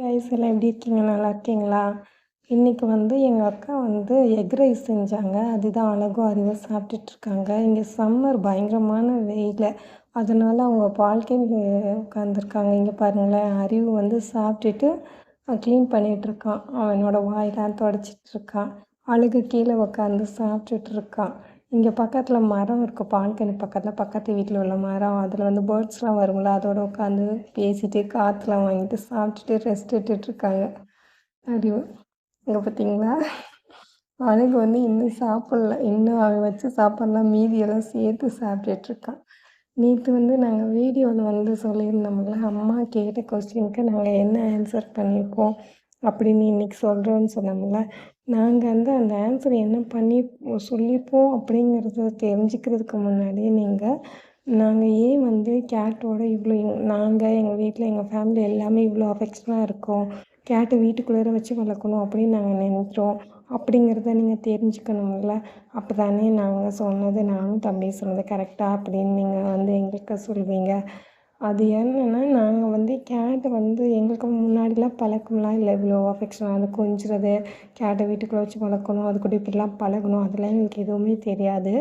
Guys எல்லாம் எப்படி இருக்கீங்க? நல்லா இருக்கீங்களா? இன்றைக்கி வந்து எங்கள் அக்கா வந்து எக் ரைஸ் செஞ்சாங்க. அதுதான் அழகும் அறிவும் சாப்பிட்டுட்ருக்காங்க. இங்கே சம்மர் பயங்கரமான வெயில். அதனால் அவங்க பால்கனியில் உட்காந்துருக்காங்க இங்கே பாருங்களேன் அறிவு வந்து சாப்பிட்டுட்டு க்ளீன் பண்ணிகிட்ருக்கான் அவனோட வாயெலாம் தொடச்சிட்ருக்கான். அழகு கீழே உட்காந்து சாப்பிட்டுட்ருக்கான். இங்கே பக்கத்தில் மரம் இருக்குது பால்கனி பக்கத்தில். பக்கத்து வீட்டில் உள்ள மரம் அதில் வந்து பேர்ட்ஸ்லாம் வரும்ல அதோட உட்காந்து பேசிட்டு காற்றுலாம் வாங்கிட்டு சாப்பிட்டுட்டு ரெஸ்ட் எடுத்துகிட்ருக்காங்க அறிவு இங்கே பார்த்தீங்களா அவனுக்கு வந்து இன்னும் சாப்பிட்ல. இன்னும் அவன் வச்சு சாப்பிட்லாம் மீதியெல்லாம் சேர்த்து சாப்பிட்டுட்ருக்கான் நேற்று வந்து நாங்கள் வீடியோவில் வந்து சொல்லியிருந்தோம்ல அம்மா கேட்ட கொஸ்டினுக்கு நாங்கள் என்ன ஆன்சர் பண்ணியிருக்கோம்? அப்படின்னு இன்றைக்கி சொல்கிறோன்னு சொன்னோம்ல நாங்கள் வந்து அந்த ஆன்சர் என்ன பண்ணி சொல்லிப்போம் அப்படிங்கிறத தெரிஞ்சுக்கிறதுக்கு முன்னாடியே நீங்கள் நாங்கள் ஏன் வந்து கேட்டோட இவ்வளோ நாங்கள் எங்கள் வீட்டில் எங்கள் ஃபேமிலி எல்லாமே இவ்வளோ அஃபெக்ஷனாக இருக்கோம். கேட்டு வீட்டுக்குள்ளே வச்சு வளர்க்கணும் அப்படின்னு நாங்கள் நினைக்கிறோம் அப்படிங்கிறத நீங்கள் தெரிஞ்சுக்கணும்ல. அப்போ தானே நாங்கள் சொன்னது நானும் தம்பி சொன்னது கரெக்டாக அப்படின்னு நீங்கள் வந்து எங்களுக்கு சொல்வீங்க. அது என்னென்னா நாங்கள் வந்து கேட்டை வந்து எங்களுக்கு முன்னாடிலாம் பழக்கம்லாம் இல்லை. இவ்வளோ அஃபெக்ஷனாக அது கொஞ்சுறது கேட்டை வீட்டுக்குள்ளே வச்சு வளர்க்கணும் அது கூட இப்படிலாம் பழகணும் அதெல்லாம் எங்களுக்கு எதுவுமே தெரியாது.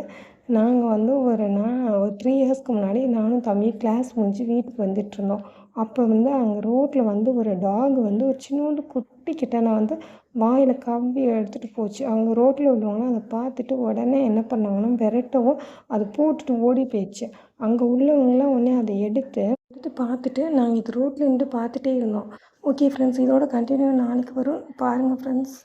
நாங்கள் வந்து ஒரு நான் ஒரு த்ரீ இயர்ஸ்க்கு முன்னாடி நானும் தம்பி கிளாஸ் முடிஞ்சு வீட்டுக்கு வந்துட்டுருந்தோம் அப்போ வந்து அங்கே ரோட்டில் வந்து ஒரு டாக் வந்து ஒரு சின்னோண்டு குட்டி கிட்டனை வந்து வாயில் கம்பி எடுத்துகிட்டு போச்சு. அவங்க ரோட்டில் உள்ளவங்களாம் அதை பார்த்துட்டு உடனே என்ன பண்ணாங்கன்னா விரட்டவும் அது போட்டுட்டு ஓடி போயிடுச்சு. அங்கே உள்ளவங்களாம் உடனே அதை எடுத்து எடுத்து பார்த்துட்டு நாங்கள் இது ரோட்டில் நின்று பார்த்துட்டே இருந்தோம். ஓகே ஃப்ரெண்ட்ஸ் இதோட கண்டினியூ நாளைக்கு வரும். பாருங்கள் ஃப்ரெண்ட்ஸ்